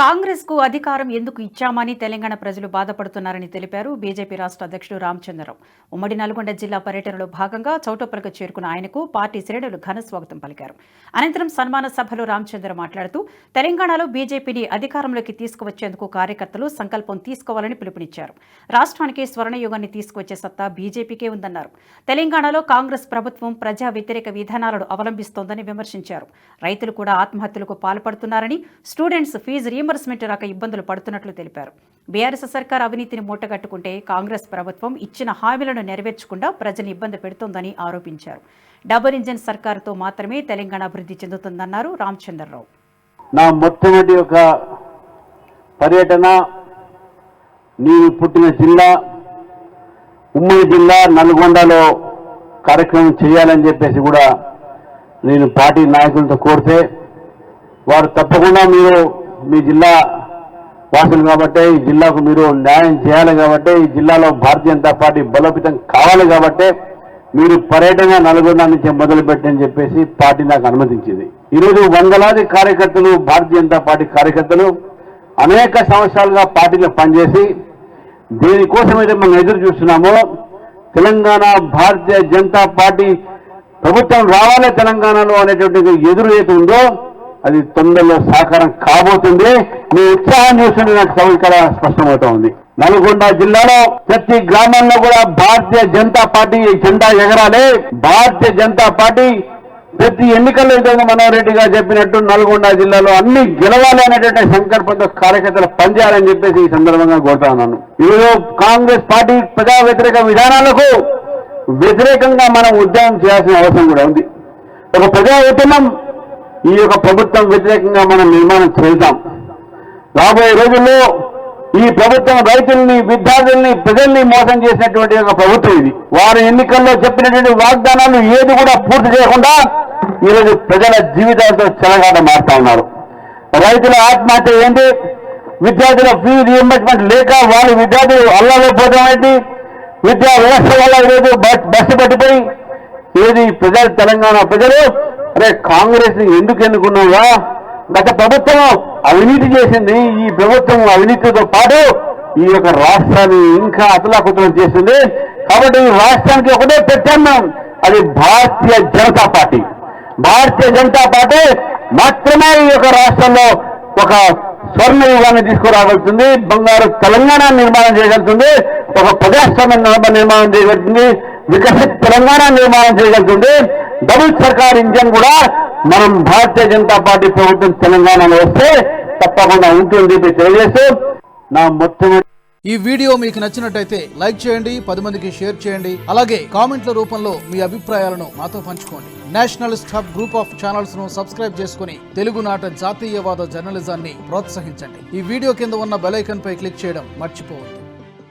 కాంగ్రెస్కు అధికారం ఎందుకు ఇచ్చామని తెలంగాణ ప్రజలు బాధపడుతున్నారని తెలిపారు బీజేపీ రాష్ట్ర అధ్యక్షుడు రామచంద్రరావు. ఉమ్మడి నల్గొండ జిల్లా పర్యటనలో భాగంగా చౌటప్పలకు చేరుకున్న ఆయనకు పార్టీ శ్రేణులు ఘన స్వాగతం పలికారు. అనంతరం సన్మాన సభలో రామచంద్ర మాట్లాడుతూ తెలంగాణలో బీజేపీని అధికారంలోకి తీసుకువచ్చేందుకు కార్యకర్తలు సంకల్పం తీసుకోవాలని పిలుపునిచ్చారు. రాష్ట్రానికి స్వర్ణయుగాన్ని తీసుకువచ్చే సత్తా బీజేపీకే ఉందన్నారు. తెలంగాణలో కాంగ్రెస్ ప్రభుత్వం ప్రజా వ్యతిరేక విధానాలను అవలంబిస్తోందని విమర్శించారు. రైతులు కూడా ఆత్మహత్యలకు పాల్పడుతున్నారని స్టూడెంట్స్ ఫీజు రీయింబర్స్మెంట్ రాక ఇబ్బందులు పడుతున్నట్లు తెలిపారు. బీఆర్ఎస్ సర్కార్ అవినీతిని మూటగట్టుకుంటే కాంగ్రెస్ ప్రభుత్వం ఇచ్చిన హామీలను నెరవేర్చకుండా ప్రజలు ఇబ్బంది పెడుతోందని ఆరోపించారు. డబుల్ ఇంజిన్ సర్కారుతో మాత్రమే తెలంగాణ అభివృద్ధి చెందుతుందన్నారు రామచంద్రరావు. నా మొట్టమొదటి యొక్క పర్యటన నేను పుట్టిన జిల్లా ఉమ్మడి జిల్లా నల్గొండలో కార్యక్రమం చేయాలని చెప్పేసి కూడా నేను పార్టీ నాయకులతో కోరితే వారు తప్పకుండా మీరు మీ జిల్లా వాసులు కాబట్టి ఈ జిల్లాకు మీరు న్యాయం చేయాలి కాబట్టి ఈ జిల్లాలో భారతీయ జనతా పార్టీ బలోపేతం కావాలి కాబట్టి మీరు పర్యటన నల్గొండ నుంచి మొదలుపెట్టని చెప్పేసి పార్టీ నాకు అనుమతించింది. ఈరోజు వందలాది కార్యకర్తలు భారతీయ జనతా పార్టీ కార్యకర్తలు అనేక సంవత్సరాలుగా పార్టీలో పనిచేసి దేనికోసమైతే మనం ఎదురు చూస్తున్నామో తెలంగాణ భారతీయ జనతా పార్టీ ప్రభుత్వం రావాలి తెలంగాణలో అనేటువంటి ఎదురు ఏది ఉందో అది తొందరలో సాకారం కాబోతుంది. మీ ఉత్సాహం చూస్తుంటే నాకు సభ ఇక్కడ స్పష్టమవుతా ఉంది నల్గొండ జిల్లాలో ప్రతి గ్రామంలో కూడా భారతీయ జనతా పార్టీ జెండా ఎగరాలి. భారతీయ జనతా పార్టీ ప్రతి ఎన్నికల్లో ఇంతకు మనోహర్ రెడ్డి గారు చెప్పినట్టు నల్గొండ జిల్లాలో అన్ని గెలవాలి అనేటువంటి సంకల్పంతో కార్యకర్తలు పనిచేయాలని చెప్పేసి ఈ సందర్భంగా కోరుతా ఉన్నాను. ఈరోజు కాంగ్రెస్ పార్టీ ప్రజా వ్యతిరేక విధానాలకు వ్యతిరేకంగా మనం ఉద్యమం చేయాల్సిన అవసరం కూడా ఉంది. ఒక ప్రజా ఉద్యమం ఈ యొక్క ప్రభుత్వం వ్యతిరేకంగా మనం నిర్మాణం చేద్దాం. రాబోయే రోజుల్లో ఈ ప్రభుత్వం రైతుల్ని విద్యార్థుల్ని ప్రజల్ని మోసం చేసినటువంటి ఒక ప్రభుత్వం ఇది. వారు ఎన్నికల్లో చెప్పినటువంటి వాగ్దానాలు ఏది కూడా పూర్తి చేయకుండా ఈరోజు ప్రజల జీవితాలతో చెలగాట మారుతా ఉన్నారు. రైతుల ఆత్మహత్య ఏంటి? విద్యార్థుల ఫీజు రియంబర్స్మెంట్ లేక వాళ్ళ విద్యార్థులు అల్లాలో ఏంటి? విద్యా వ్యవస్థ వల్ల ఈరోజు బస్ బస్సు పట్టిపోయి ఏది? ప్రజలు తెలంగాణ ప్రజలు అరే కాంగ్రెస్ ఎందుకు ఎన్నుకున్నావా గత ప్రభుత్వం అవినీతి చేసింది. ఈ ప్రభుత్వం అవినీతితో పాటు ఈ యొక్క రాష్ట్రాన్ని ఇంకా అతలాకుతలం చేస్తుంది కాబట్టి ఈ రాష్ట్రానికి ఒకటే ప్రత్యామ్నాయం. అది భారతీయ జనతా పార్టీ. భారతీయ జనతా పార్టీ మాత్రమే ఈ యొక్క రాష్ట్రంలో ఒక స్వర్ణ యుగాన్ని తీసుకురాగలుగుతుంది. బంగారు తెలంగాణ నిర్మాణం చేయగలుగుతుంది. ఒక ప్రజాస్వామ్య నిర్మాణం చేయగలుగుతుంది. వికసిత్ తెలంగాణ నిర్మాణం చేయగలుగుతుంది. డబుల్ సర్కార్ ఇంజన్ కూడా మనం భారతీయ జనతా పార్టీ ప్రభుత్వం తెలంగాణలో వస్తే తప్పకుండా ఉంటుంది తెలియజేస్తూ నా మొత్తం ఈ వీడియో మీకు నచ్చినట్టయితే లైక్ చేయండి పది మందికి షేర్ చేయండి. అలాగే కామెంట్ల రూపంలో మీ అభిప్రాయాలను మాతో పంచుకోండి. నేషనల్ హబ్ గ్రూప్ ఆఫ్ ఛానల్స్ను సబ్స్క్రైబ్ చేసుకుని తెలుగునాట జాతీయవాద జర్నలిజాన్ని ప్రోత్సహించండి. ఈ వీడియో కింద ఉన్న బెలైకన్ పై క్లిక్ చేయడం మర్చిపోవద్దు.